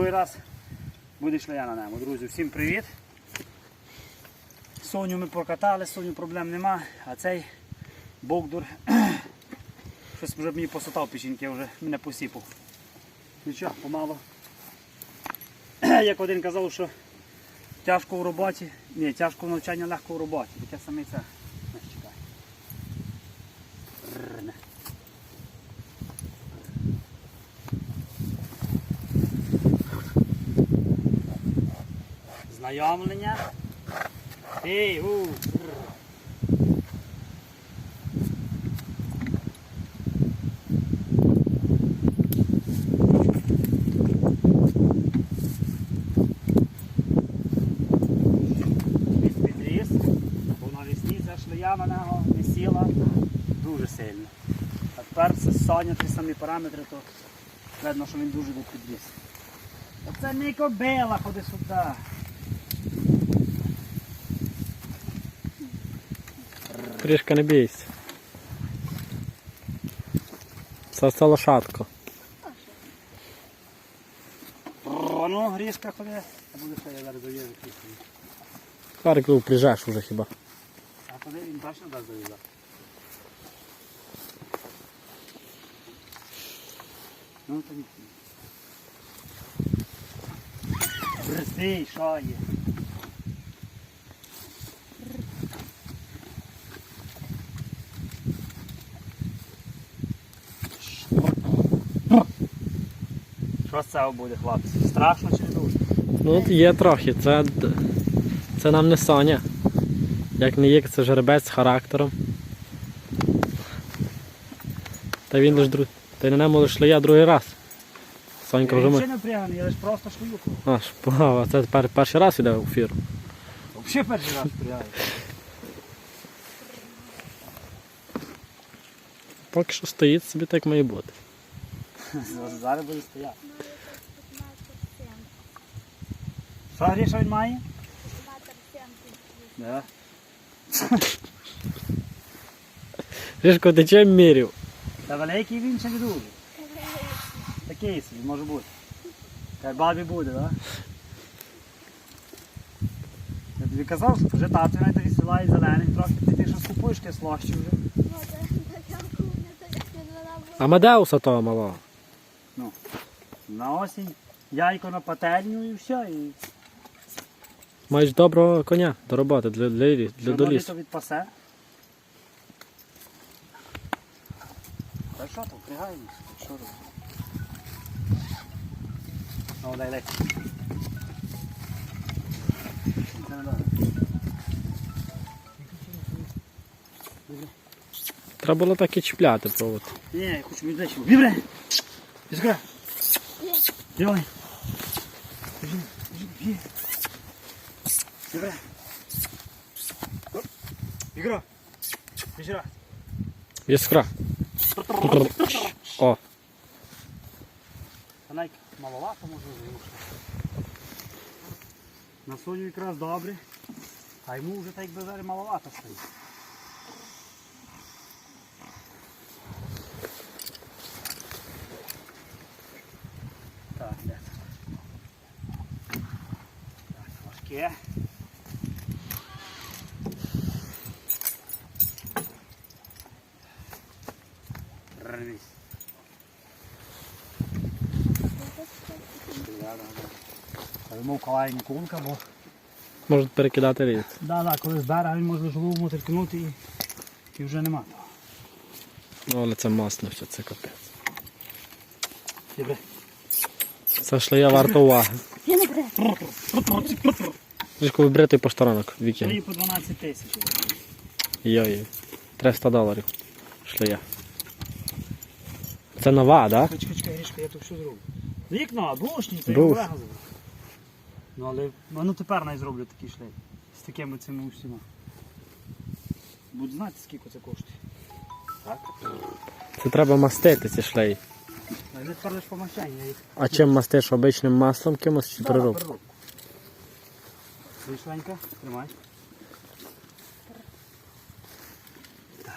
другий раз буде шлея на ньому. Друзі, всім привіт. Соню ми прокатали, Соню проблем нема, а цей Богдур щось вже мені посотав печінки, вже мене посіпав. Нічого, помало. Як один казав, що тяжко в роботі, ні, тяжко в навчанні, легко в роботі. Таке саме це Знайомлення. Ей, у. на нього не сіла дуже сильно. А тепер це Соня, ті самі параметри, то видно, що він дуже був підріс. Оце не кобила, ходи сюди. Трішки не бійся. Це це лошадко. О, ну, грішка ходи. А буде ще я зараз зав'язу кислий. Карик впряжеш уже хіба. А ходи він точно дасть зав'язати. Ну, то ні. Брести, що є? Що з цього буде, хлопці? Страшно чи не дуже? Ну є трохи. Це, це нам не Соня. Як не є, це жеребець з характером. Та він лиш друг. Та й на ньому лише я другий раз. Сонька вже Я ми. взагалі не пряганий, я лише просто погав, а це тепер перший раз іде в ефір. Взагалі перший раз прягаю. Поки що стоїть собі так має бути. Зараз буде стояти. Що Гріша він має? Да. Ріжко, ти чим мірів? Та великий він чи не дуже? Такий собі може бути. Як бабі буде, так? Да? Я тобі казав, що вже тату навіть тобі села і зелений трохи, ти, ти що скупуєш ти слощі вже. Амадеуса того малого. На осінь яйко на пательню і все. І Маєш доброго коня до роботи, для, для, для, що до лісу. відпасе. Та що там, що робити? Ну, дай, добре. Треба було так і чіпляти провод. Ні, я хочу відлечити. Вібре! Біжи, біжи, біжи. Вібре! Оп. Ігра! Біжи! О, Та навіть маловато може зрушити. На соню якраз добре, а йому вже так зараз маловато стоїть. Так, де тут? Так, важке. Рвись. Вкладає кунка, бо можуть перекидати ліс. да, да, коли збере, він може голову мотикнути і, і вже нема. Ну, але це масно все, це капець. Добре. Це шлея варта уваги. Ріжко вибрити по сторонок Три вікінг. по 12 тисяч. Йой. 300 доларів. Шлея. Це нова, так? Да? Чекай, чекай, Грішка, я тут все зроблю. Вікна, бушні, я Буш. Забрав. Ну але ну тепер най зроблю такий шлейф. З такими цими усіма. Будь знати, скільки це коштує. Так? Це треба мастити ці шлеї. А вони тепер лише помащання. А чим мастиш обичним маслом кимось чи переробку. Вишленька, тримай. Так.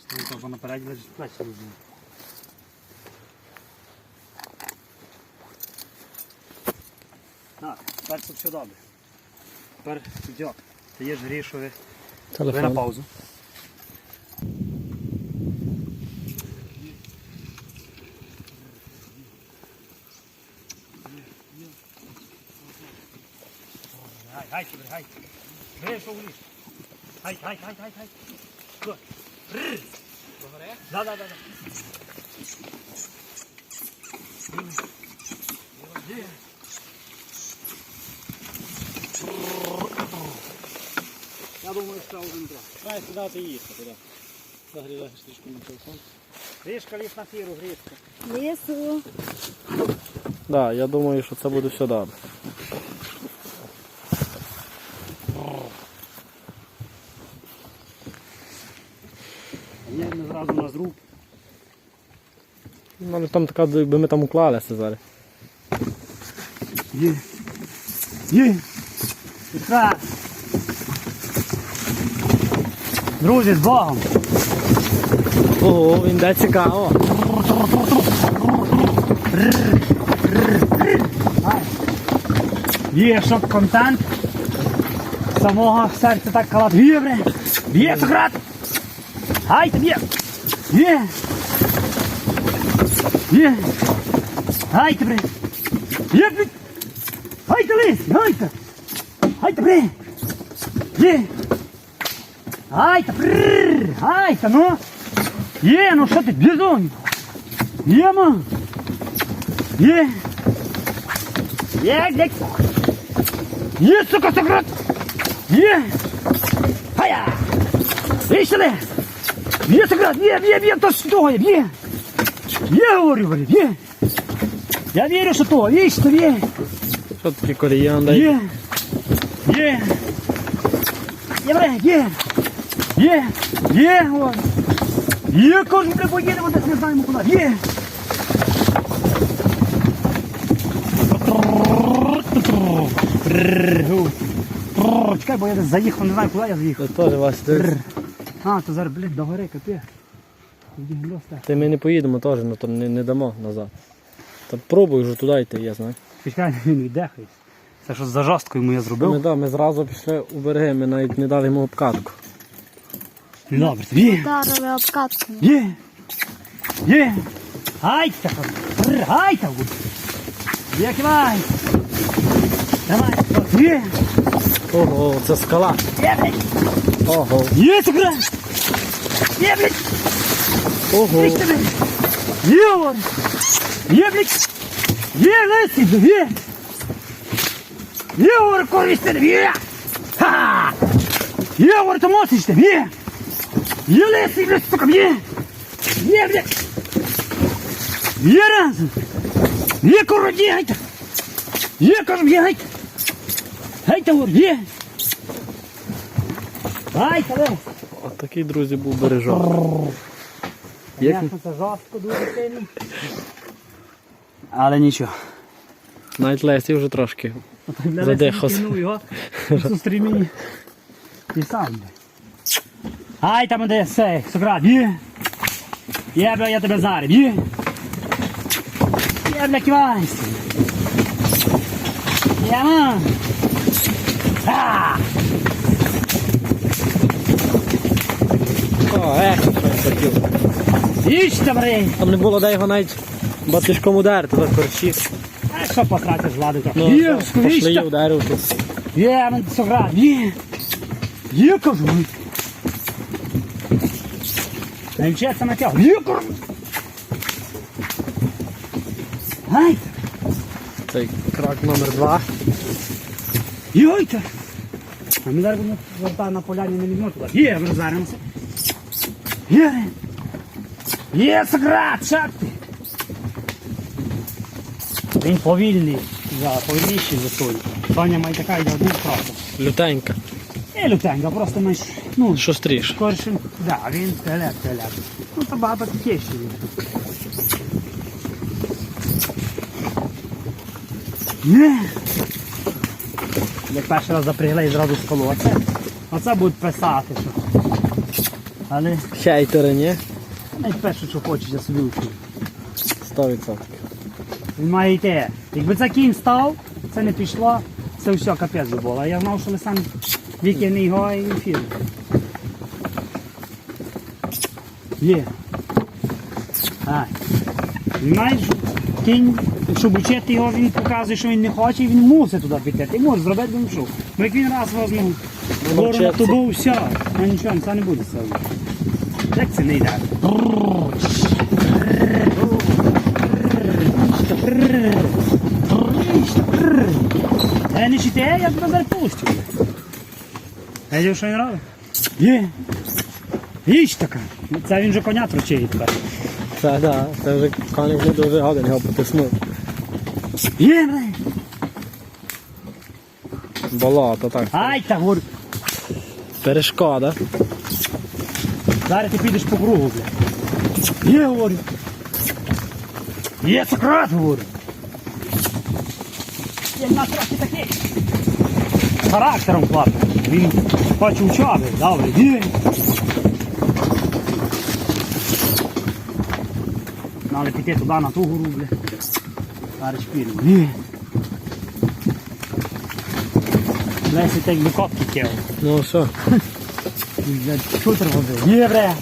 Станька бо наперед лежить плечі розумію. Так, тепер це все добре. Тепер йдет. Ти є ж грішові. Ви на паузу. Гай, гай, Тибр, гай. Бери, що вліз. Гай, гай, гай, гай, гай. Що? Рррр. Да, да, да, да. Я думаю, що один два. Дай сюди ти їсти, туди. Загріваєш трішки на телефон. Грішка ліс на фіру, грішка. Лісу. Так, я думаю, що це буде все добре. Ні, ми зразу на зруб. У мене там така, якби ми там уклалися зараз. Є. Є. Петра. Друзі, з Богом. Ого, він де цікаво. Є, щоб контент самого серця так калат. Є, бре. Є, Сократ. Гай, тобі. Є. Є. Гайте, бре. Є. Гайте, лис, гайте. Гайте, бре. Є. Гайте, бррр. Гайте, ну. Є, ну що ти, бізонь. Є, ма. Є. Є, дядь. Є, сука, Сократ! Є! Хая! Є сюди! Є, Сократ! Є, є, є, то що є, є! Є, говорю, говорю, є! Я вірю, що то, є, що є! Що таке коріян дай? Є! Є! Є, бре, є! Є! Є, говорю! Є, кажу, бре, поїдемо, десь не знаємо куди, є! Чекай, бо я десь заїхав, не знаю, куди я заїхав. Це теж Вася, ти, А, то зараз, блядь, до гори, капець. Ти ми не поїдемо теж, ну то не, не дамо назад. Та пробуй вже туди йти, я знаю. Чекай, він віддихає. Це що за жорстко йому я Ми, зробив? да, ми зразу пішли у береги, ми навіть не дали йому обкатку. Добре, є, Ударили обкатку. є, є. Гайся, гайся, гуд. Є. Давай, є, Ого, це скала. є, блядь, Ого. є, сукра. Є, блядь, Ого. Є, тебе. Є, говорю. Є, блядь. Є, є. Говорю, користь є. Ха! Є, говорю, то є. Є, лисий, блядь, сука, є. Є, блядь. Є разом. Є, курва, є. Є, кажу, є, гайта. Гайта, є. Гайта, лисий. От такий, друзі, був бережок. Як- Звісно, це жорстко дуже сильно. Але нічого. Навіть Лесі вже трошки. Задихався. у стрімені. І сам. Ай, там де сей, Сократ, є. Є, бля, я тебе зараз, є. Є, бля, кивайся. Є, мам. О, ех, що я хотів. Їсть, добре. Там не було де його навіть батишком ударити за корчі. А що потратиш влади трохи? Ну, Є, пошли і скоріше. ударив тут. Є, мен Сократ, є. Є, кажу. Не вчаться на тягу. Є, кажу. Гайте. Цей крак номер два. Йойте! А ми зараз будемо на поляні не візьмо туди. Є, розвернемося. Є! Є, Сократ, шапки! Він повільний, за, повільніший за той. Соня має така йде один просто. Лютенька. Не лютенька, просто менш, ну, Шустріш. скорше, да, він телек, телек. Ну, то багато тихіший він. Є! Як перший раз запрягли і зразу скалу. Оце, оце будуть писати. Що. Але Хейтери, ні? Навіть перше, що хочеш, я собі учу. 100%. Він має йти. Якби це кінь став, це не пішло, це все капець би було. А я знав, що Лисан викине його і ефір. Є. Ай. Він має кінь, щоб учити його, він показує, що він не хоче, і він мусить туди піти. Ти можеш зробити що. Бо як він раз возьме гору на тобу, все, ну нічого, це не буде все. Як це не йде? Е, не чите, я тебе зараз пустю. Видів, що він робить? Є. Їч така. Це він же коня тручить тепер. Це да, це вже коник не дуже годин його потиснув. Є, бля. Болото, так. Ай, та говорю. Перешкода. Зараз ти підеш по кругу, бля. Є, говорю. Є, Сократ, говорю. Є, на трохи такий. Характером клапи. Він хоче учаби, добре. Є. Надо піти туди, на ту гору, бля. Зараз підемо. Є. Лесі так би котки кев. Ну що, Шутер водив. Є, бре.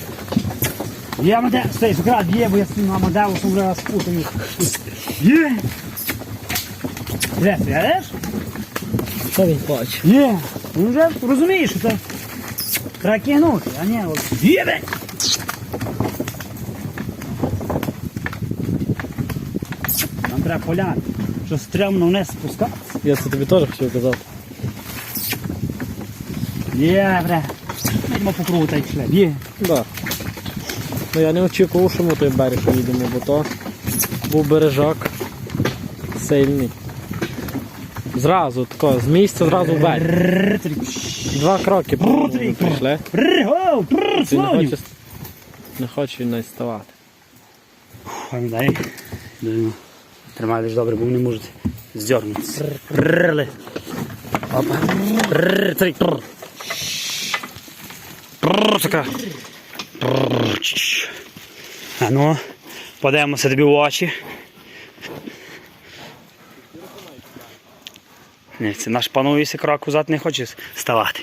Є, Амаде... Стой, Сократ, є, бо я з цим Амадеусом вже спутаю. Є. Де, ти гадаєш? що він хоче? Є. Він вже розумієш, що це треба кинути, а не от. Є, бре. Нам треба поляти, що стрімно вниз спускатися. Я це тобі теж хотів казати. Є, бре. Йдемо по та й. Є. Да. Ну я не очікував, що ми той берег їдемо, бо то був бережок сильний. Зразу тако, з місця зразу в берег. Два кроки прийшли. Він не хоче, не хоче навіть ставати. Пам'ятай. Тримай лиш добре, бо вони можуть здернутися. Опа. Три. Така. А ну, подивимося тобі в очі. Ні, це наш пануючий крок назад не хоче ставати.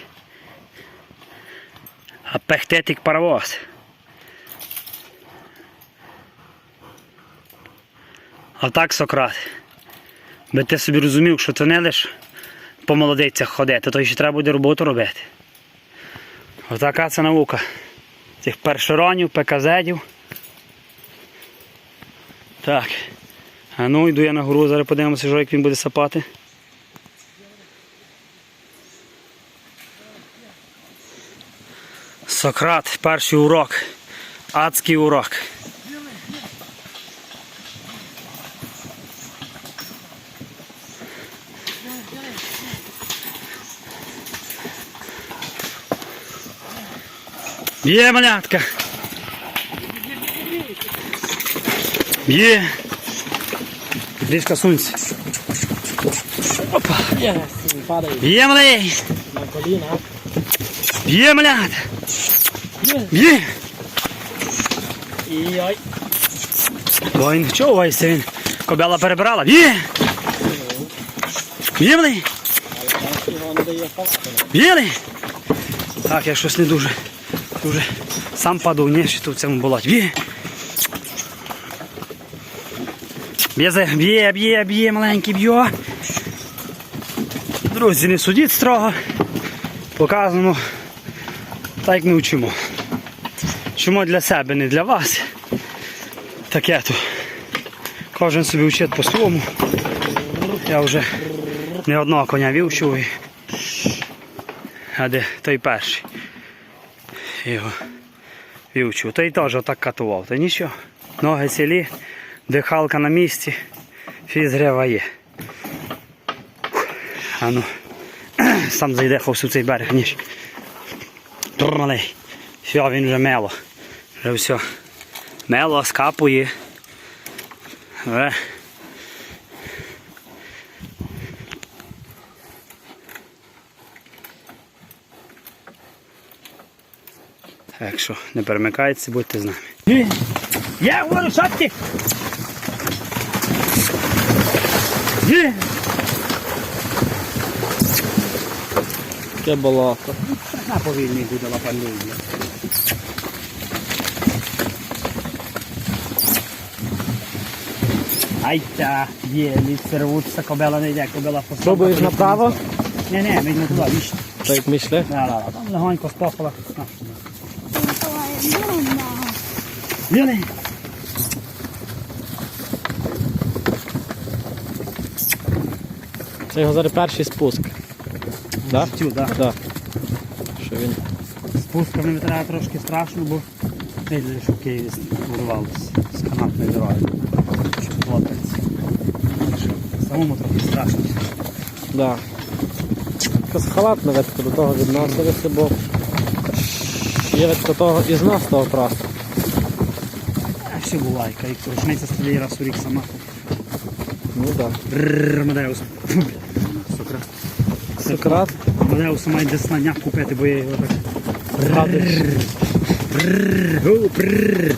А пехтетик паровоз. А так, Сократ, би ти собі розумів, що це не лише по молодицях ходити, то ще треба буде роботу робити. Отака це наука. Цих першеронів, ПКЗів. Так. А ну йду я на гору, зараз подивимося, що як він буде сапати. Сократ, перший урок. Адський урок. Є малятка. Є. Трішка сунься. Опа. Є, Є малий. Є малят. Є. І ой. Не чувається він. Кобела перебирала. Є. Є малий. Ставати. Білий? Так, я щось не дуже. Дуже сам падав, ні, що тут в цьому болоті. Б'є. Б'є, б'є, б'є, б'є, маленький б'є. Друзі, не судіть строго. Показано так, як ми вчимо. Вчимо для себе, не для вас. Таке то. Кожен собі вчить по-своєму. Я вже не одного коня вівчу. А де той перший? Його вівчу. Той теж отак катував. Та нічого. Ноги цілі, дихалка на місці, фізгрева є. А ну, сам зайде ховсь у цей берег, ніж. Тур малий. Все, він вже мело. Вже все. Мело скапує. Е. Так що не перемикайтеся, будьте з нами. Є, я говорю? Є. Таке болото. На повільний буде лапалює. Ай та, є, ліце рвуться, кобела не йде, кобела по Пробуєш направо? Ні, ні, ми йдемо туди, віч. Так як ми йшли. Да, да, да, там легонько спохала. Ліни. Це його зараз перший спуск. Да? Цю, да. Да. Що він. Спусками треба трошки страшно, бо видели, що в Києві урвалося з канатної дороги. Щоб хлопець. Самому трохи страшно. Да. Якось халатно ветко до того відносилися, бо є того і знос того просто. А ще буває, як рушниця стріляє раз у рік сама. Ну так. Фу, бля, Сократ. Сократ. Амадеус має десь на купити, бо я його так. Гу, брррр.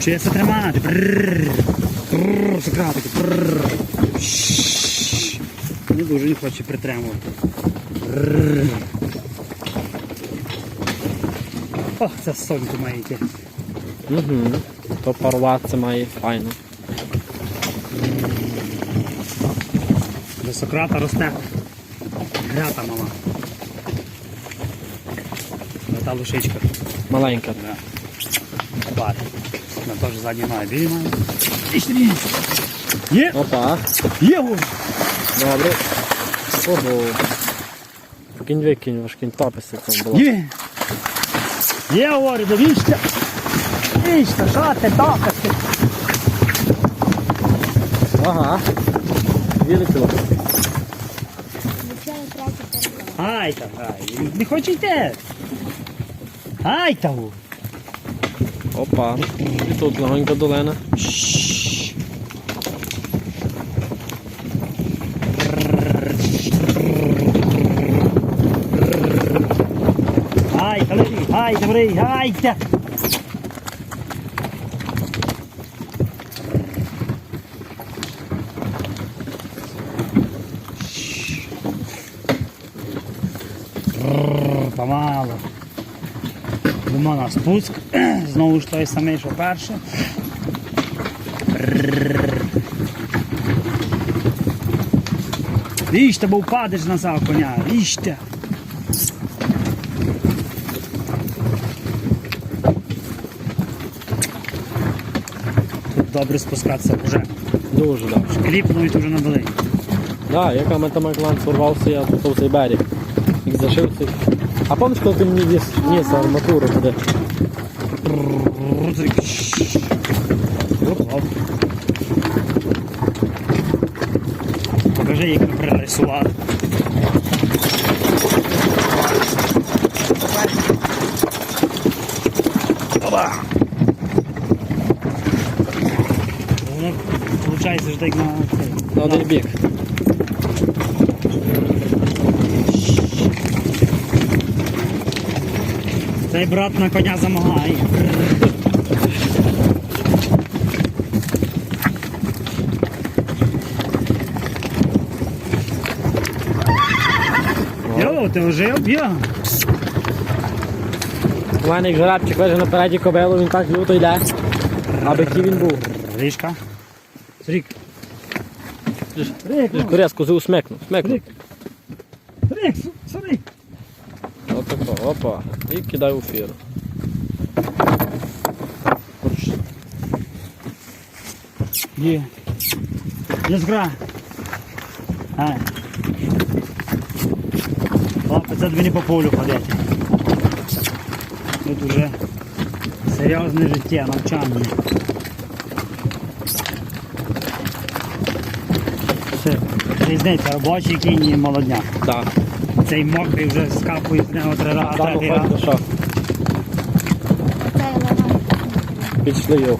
Чи я це тримати? Сократики. Брррр. Шшш. Не дуже не хоче притримувати. О, це соньку має йти. Угу. То порватися має файно. До Сократа росте грята мала. Та лошичка. Маленька. Да. Бар. Вона теж задні ноги білі має. Є! Опа. Є! вон! Добре. Ого. Кінь викинь, ваш кінь топиться цьому було. Є! Є, говорю, дивіться! Вічте, що ти топишся? Ага. Вилетіло. Ай та, ай, не хоче йти. Ай та. Опа. І тут легонька долина. Ай та. Бррр, Помало. Йдемо на спуск. Знову ж той самий, що. Бррр. Віжте, бо впадеш назад коня. Віжте. Добре спускатися вже. Дуже добре. Кліпнуть вже на долині. Да, яка ми там як я тут цей берег. Як зашив цей. А пам'ятаєш, коли ти мені ніс, ніс арматуру туди? Покажи, як ми пририсували. Як на цей. На один бік. Цей брат на коня замагає. Йо, ти ожив? Йо. У мене як жеребчик лежить напереді кобилу, він так люто йде. Аби який він був. Річка. Ж Резко усмикнув. Смикнув. Рік. Рік, смотри. Отако, опа. І кидай у фіру. Є. Не згра. Ай. Хлопець, це не по полю ходити. Тут уже серйозне життя, навчання. Все. Різниця, робочий кінь і молодняк. Так. Цей мокрий вже скапує з нього три рази. Виходить, що Це легенько. підшли його.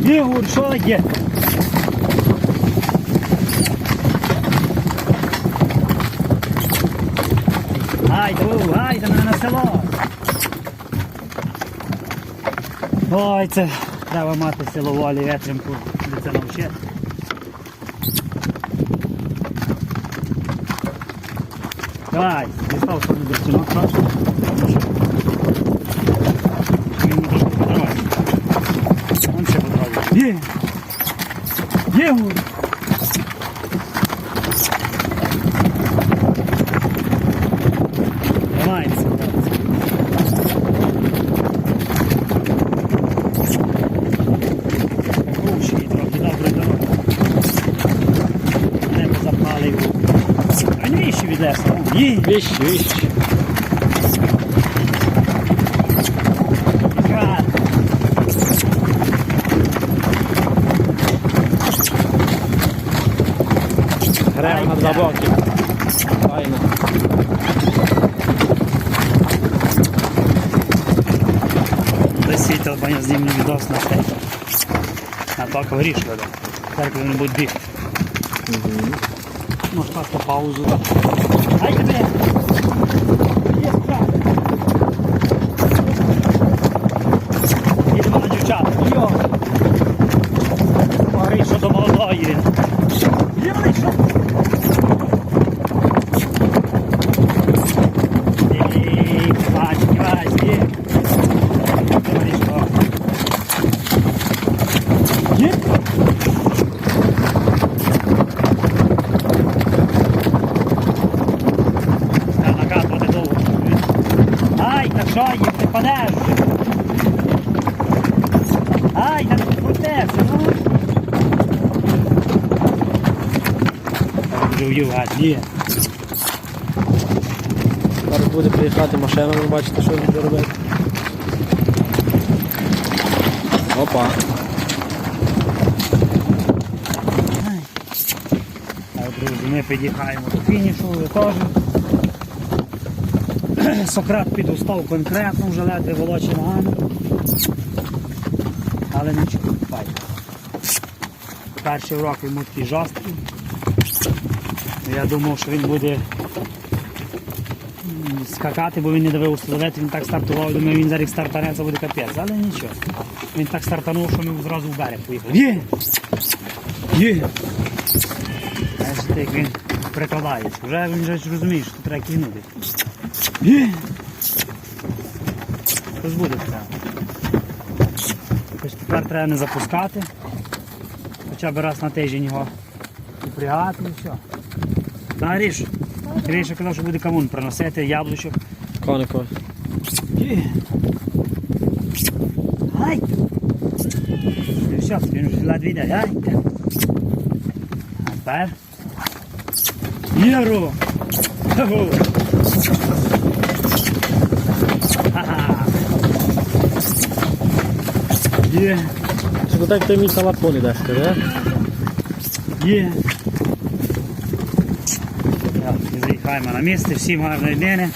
Ігор, що є? Гайда, гайда мене на село. Ой, це треба мати силу волі, витримку, де це навчити. Давай, дістав собі дівчинок, просто. Він трошки подавай. Він ще подавай. Є! Є! Гур! Давай, це, хлопці. Гроші трохи добре дорога. Небо запалив. А навіщо Віщ, віщ. гад. Грав на боки. Файно. Десь світил, бо я знімлю відос на. На то говориш, веде. Так вони будуть бігти. Може просто паузу. Ай тебе! Є справа. Їдемо на дівчат. Йо! Говори, що до молодої. Є що? Ей, бать, бать, є. Говори, що? Є? Треба накатувати довго. Ай, та що є, ти падеш. Ай, та не крутешся, ну. Так, ні. Зараз буде приїхати машина, ви бачите, що він буде робити. Опа. Так, друзі, ми під'їхаємо до фінішу, ви теж. Сократ підустав конкретно, вже ледве волочі ногами. Але нічого, файно. Перший урок йому такий жорсткий. Я думав, що він буде скакати, бо він не дивив условити, він так стартував, думаю, він зараз стартане, це буде капець, але нічого. Він так стартанув, що ми зразу в берег поїхали. Є! Є! Бачите, як він прикладається. Вже він вже розуміє, що треба кинути. Є! Щось буде це. Ось тепер треба не запускати. Хоча б раз на тиждень його упрягати і все. Та Ріш, Ріша казав, що буде камун приносити, яблучок. Коникове. Є. Ай! І все, він вже ледве йде. Ай! А тепер. Ху! Ха-ха! Є! Що так ти мій ідеш, скажи? Є! Так, і заїхаємо на місце, всім гарної дні.